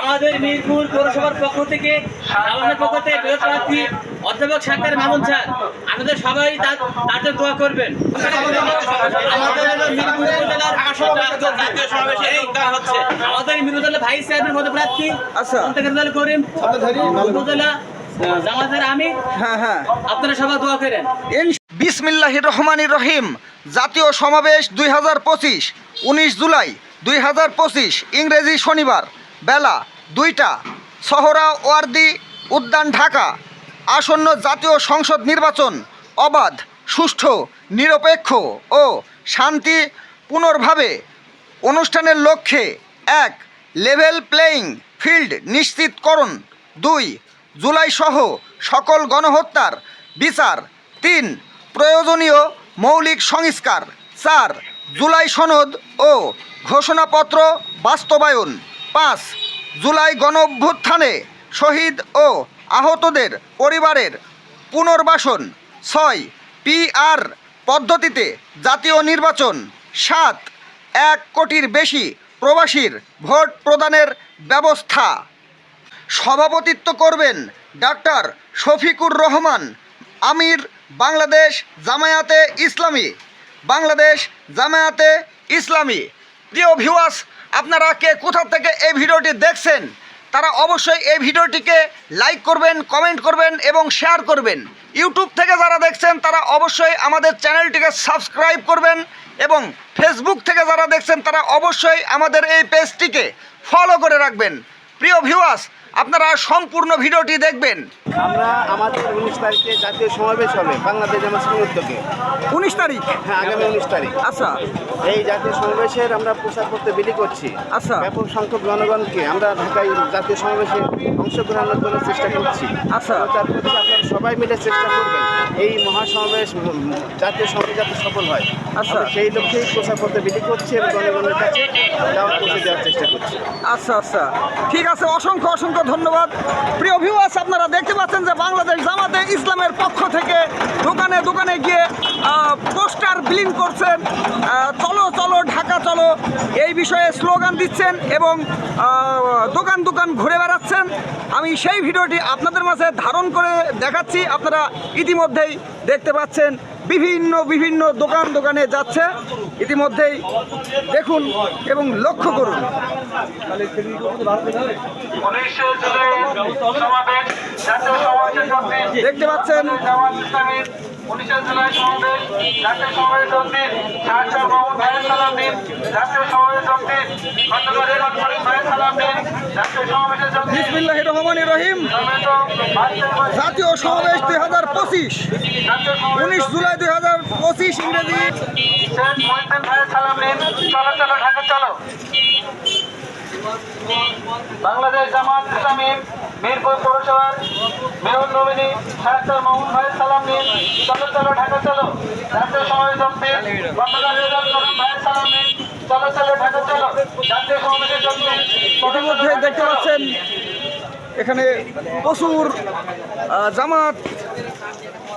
আমাদের মিরপুর পৌরসভার পক্ষ থেকে আমাদের পক্ষ থেকে বিরোধ প্রার্থী অধ্যাপক সাক্কার মামুন স্যার। আপনাদের সবাই তার জন্য দোয়া করবেন। আমাদের মিরপুর আমাদের জেলা ভাইস চেয়ারম্যান পদপ্রার্থী আচ্ছা। করিম উপজেলা জামাতের আমি। হ্যাঁ হ্যাঁ। আপনারা সবাই দোয়া করেন। বিসমিল্লাহ রহমানির রহিম। জাতীয় সমাবেশ দুই হাজার পঁচিশ উনিশ জুলাই দুই হাজার পঁচিশ ইংরেজি শনিবার। বেলা দুইটা। সহরা ওয়ার্দি উদ্যান ঢাকা। আসন্ন জাতীয় সংসদ নির্বাচন অবাধ, সুষ্ঠু, নিরপেক্ষ ও শান্তি পুনর্ভাবে অনুষ্ঠানের লক্ষ্যে এক লেভেল প্লেয়িং ফিল্ড নিশ্চিতকরণ। দুই, জুলাই সহ সকল গণহত্যার বিচার। তিন, প্রয়োজনীয় মৌলিক সংস্কার। চার, জুলাই সনদ ও ঘোষণাপত্র বাস্তবায়ন। পাঁচ জুলাই গণ অভ্যুত্থানে শহীদ ও আহতদের পরিবারের পুনর্বাসন। ছয় পিআর পদ্ধতিতে জাতীয় নির্বাচন। সাত এক কোটির বেশি প্রবাসীর ভোট প্রদানের ব্যবস্থা। সভাপতিত্ব করবেন ডাক্তার শফিকুর রহমান, আমির বাংলাদেশ জামায়াতে ইসলামী। বাংলাদেশ জামায়াতে ইসলামী। প্রিয় ভিউয়ার্স আপনারা কে কোথা থেকে এই ভিডিওটি দেখছেন, তারা অবশ্যই এই ভিডিওটিকে লাইক করবেন কমেন্ট করবেন এবং শেয়ার করবেন। ইউটিউব থেকে যারা দেখছেন, তারা অবশ্যই আমাদের চ্যানেলটিকে সাবস্ক্রাইব করবেন এবং ফেসবুক থেকে যারা দেখছেন, তারা অবশ্যই আমাদের এই পেজটিকে ফলো করে রাখবেন। প্রিয় ভিউয়ার্স আপনারা সম্পূর্ণ ভিডিওটি দেখবেন। আমরা আমাদের উনিশ তারিখে জাতীয় সমাবেশ হবে বাংলাদেশ জামাতের উদ্যোগে। উনিশ তারিখ? হ্যাঁ আগামী উনিশ তারিখ। আচ্ছা। এই জাতীয় সমাবেশের আমরা প্রচার করতে বিলি করছি। আচ্ছা। ব্যাপক সংখ্যক জনগণকে আমরা ঢাকায় জাতীয় সমাবেশে অংশগ্রহণের জন্য চেষ্টা করছি। আচ্ছা। প্রচার করছি আপনারা সবাই মিলে চেষ্টা করবেন এই মহাসমাবেশ জাতীয় সমাবেশ যাতে সফল হয়। আচ্ছা। সেই লক্ষ্যেই প্রচার করতে বিলি করছি এবং জনগণের কাছে দাওয়াত পৌঁছে দেওয়ার চেষ্টা করছি। আচ্ছা আচ্ছা। ঠিক আছে অসংখ্য অসংখ্য ধন্যবাদ। প্রিয় ভিউয়ার্স আপনারা দেখতে পাচ্ছেন যে বাংলাদেশ জামাতে ইসলামের পক্ষ থেকে দোকানে দোকানে গিয়ে পোস্টার বিলিং করছেন চলো চলো ঢাকা চলো। এই বিষয়ে স্লোগান দিচ্ছেন এবং দোকান দোকান ঘুরে বেড়াচ্ছেন। আমি সেই ভিডিওটি আপনাদের মাঝে ধারণ করে দেখাচ্ছি। আপনারা ইতিমধ্যেই দেখতে পাচ্ছেন বিভিন্ন বিভিন্ন দোকান দোকানে যাচ্ছে। ইতিমধ্যেই দেখুন এবং লক্ষ্য করুন। দেখতে পাচ্ছেন উনিশশো জুলাই সমাবেশ জাতীয় সমাবেশ মধ্যে শাহজাহ মোহাম্মদ ভাইয়ের সালাম দিন জাতীয় সমাবেশ মধ্যে খন্দকার রেখত করিম ভাইয়ের সালাম দিন জাতীয় সমাবেশের বিসমিল্লাহ রহমান রহিম। জাতীয় সমাবেশ দুই হাজার পঁচিশ। উনিশ জুলাই দুই হাজার পঁচিশ ইংরেজি। ভাইয়ের সালাম দিন। চলো চলো ঢাকা চলো। বাংলাদেশ জামাত ইসলামীর মিরপুর পৌরসভার মেয়র নমিনী শাহজাহ মাহমুদ ভাইয়ের সালাম নিন। চলো চলো ঢাকা চলো। জাতীয় সমাবেশ রেজাল করিম ভাইয়ের সালাম নিন। চলো চলো ঢাকা চলো। জাতীয় সমাবেশের জন্য ইতিমধ্যে দেখতে পাচ্ছেন এখানে প্রচুর জামাত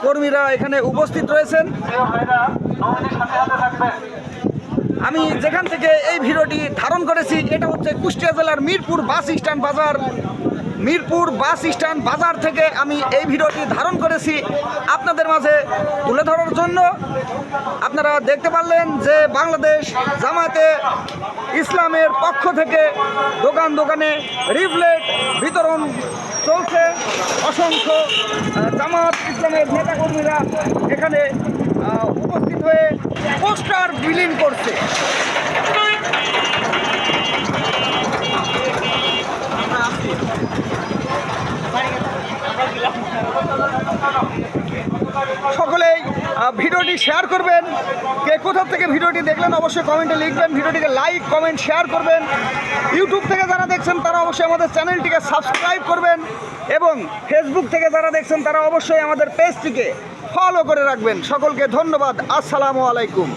কর্মীরা এখানে উপস্থিত রয়েছেন। আমি যেখান থেকে এই ভিডিওটি ধারণ করেছি এটা হচ্ছে কুষ্টিয়া জেলার মিরপুর বাস স্ট্যান্ড বাজার। মিরপুর বাস স্ট্যান্ড বাজার থেকে আমি এই ভিডিওটি ধারণ করেছি আপনাদের মাঝে তুলে ধরার জন্য। আপনারা দেখতে পারলেন যে বাংলাদেশ জামাতে ইসলামের পক্ষ থেকে দোকান দোকানে রিফলেট বিতরণ চলছে। অসংখ্য জামাত ইসলামের নেতাকর্মীরা এখানে উপস্থিত হয়ে পোস্টার বিলীন করছে। ভিডিওটি শেয়ার করবেন। কে কোথা থেকে ভিডিওটি দেখলেন অবশ্যই কমেন্টে লিখবেন। ভিডিওটিকে লাইক কমেন্ট শেয়ার করবেন। ইউটিউব থেকে যারা দেখছেন, তারা অবশ্যই আমাদের চ্যানেলটিকে সাবস্ক্রাইব করবেন এবং ফেসবুক থেকে যারা দেখছেন, তারা অবশ্যই আমাদের পেজটিকে ফলো করে রাখবেন। সকলকে ধন্যবাদ। আসসালামু আলাইকুম।